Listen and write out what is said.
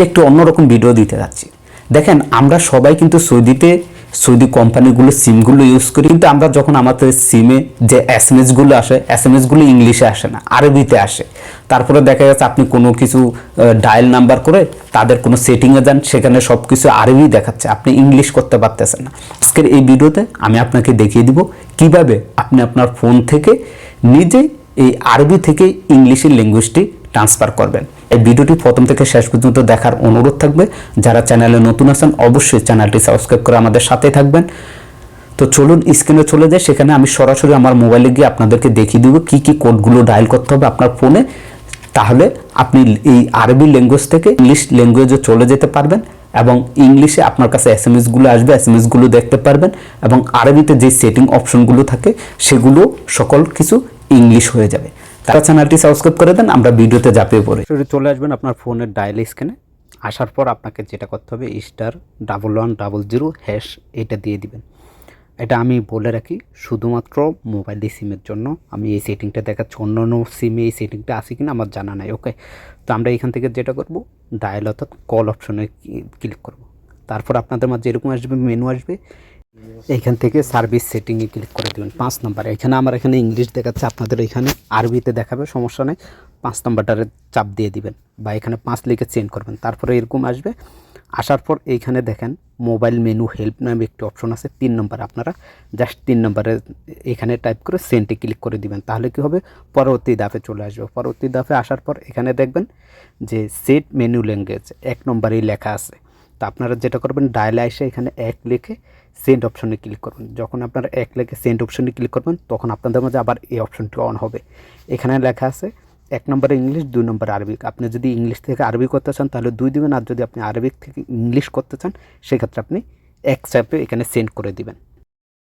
আজকে একটু অন্যরকম ভিডিও দিতে যাচ্ছি। দেখেন, আমরা সবাই কিন্তু সৌদিতে, সৌদি কোম্পানিগুলো সিমগুলো ইউজ করি, কিন্তু আমরা যখন আমাদের সিমে যে এস এম এসগুলো আসে এস এম এসগুলো ইংলিশে আসে না, আরবিতে আসে। তারপরে দেখা যাচ্ছে আপনি কোনো কিছু ডায়াল নাম্বার করে তাদের কোনো সেটিংয়ে যান, সেখানে সব কিছু আরবি দেখাচ্ছে, আপনি ইংলিশ করতে পারতেছেন না। আজকের এই ভিডিওতে আমি আপনাকে দেখিয়ে দিব কীভাবে আপনি আপনার ফোন থেকে নিজে এই আরবি থেকে ইংলিশের ল্যাঙ্গুয়েজটি ট্রান্সফার করবেন। এই ভিডিওটি প্রথম থেকে শেষ পর্যন্ত দেখার অনুরোধ থাকবে। যারা চ্যানেলে নতুন আছেন, অবশ্যই চ্যানেলটি সাবস্ক্রাইব করে আমাদের সাথে থাকবেন। তো চলুন স্ক্রিনে চলে যায় সেখানে আমি সরাসরি আমার মোবাইলে গিয়ে আপনাদেরকে দেখিয়ে দেবো কী কী কোডগুলো ডায়াল করতে হবে আপনার ফোনে তাহলে আপনি এই আরবি ল্যাঙ্গুয়েজ থেকে ইংলিশ ল্যাঙ্গুয়েজে চলে যেতে পারবেন এবং ইংলিশে আপনার কাছে এস এম এসগুলো আসবে এস এম এসগুলো দেখতে পারবেন এবং আরবিতে যে সেটিং অপশনগুলো থাকে, সেগুলো সকল কিছু ইংলিশ হয়ে যাবে। তারা চ্যানেলটি সাবস্ক্রাইব করে দেন, আমরা ভিডিওতে ঝাঁপিয়ে পড়ে। চলে আসবেন আপনার ফোনের ডায়াল স্ক্যানে আসার পর আপনাকে যেটা করতে হবে star double one double zero hash এটা দিয়ে দিবেন। এটা আমি বলে রাখি, শুধুমাত্র মোবাইল সিমের জন্য। আমি এই সেটিংটা দেখাচ্ছি অন্য অন্য সিমে এই সেটিংটা আছে কিনা আমার জানা নাই ওকে তো আমরা এখান থেকে যেটা করব ডায়াল অর্থাৎ কল অপশনে ক্লিক করব। তারপর আপনাদের মাঝে এরকম আসবে মেনু আসবে। এইখান থেকে সার্ভিস সেটিংয়ে ক্লিক করে দেবেন। পাঁচ নাম্বার এখানে আমার এখানে ইংলিশ দেখাচ্ছে, আপনাদের এখানে আরবিতে দেখাবে, সমস্যা নেই। পাঁচ নাম্বারটারে চাপ দিয়ে দিবেন বা এখানে পাঁচ লিখে চেঞ্জ করবেন। তারপরে এরকম আসবে। আসার পর এইখানে দেখেন মোবাইল মেনু হেল্প নামে একটি অপশন আছে, তিন নম্বর আপনারা জাস্ট তিন নম্বরে এখানে টাইপ করে সেন্টে ক্লিক করে দিবেন। তাহলে কি হবে? পরবর্তী দাফে চলে আসবে। পরবর্তী দাফে আসার পর এখানে দেখবেন যে সেট মেনু ল্যাঙ্গুয়েজ এক নম্বরেই লেখা আছে। তা আপনারা যেটা করবেন ডায়ালে এসে এখানে এক লিখে সেন্ড অপশনে ক্লিক করবেন। যখন আপনারা এক লেখে সেন্ড অপশনে ক্লিক করবেন, তখন আপনাদের মাঝে আবার এই অপশনটি অন হবে। এখানে লেখা আছে, এক নম্বরে ইংলিশ, দুই নম্বরে আরবিক আপনি যদি ইংলিশ থেকে আরবি করতে চান, তাহলে দুই দেবেন। আর যদি আপনি আরবিক থেকে ইংলিশ করতে চান, সেক্ষেত্রে আপনি এক চাপে এখানে সেন্ড করে দিবেন।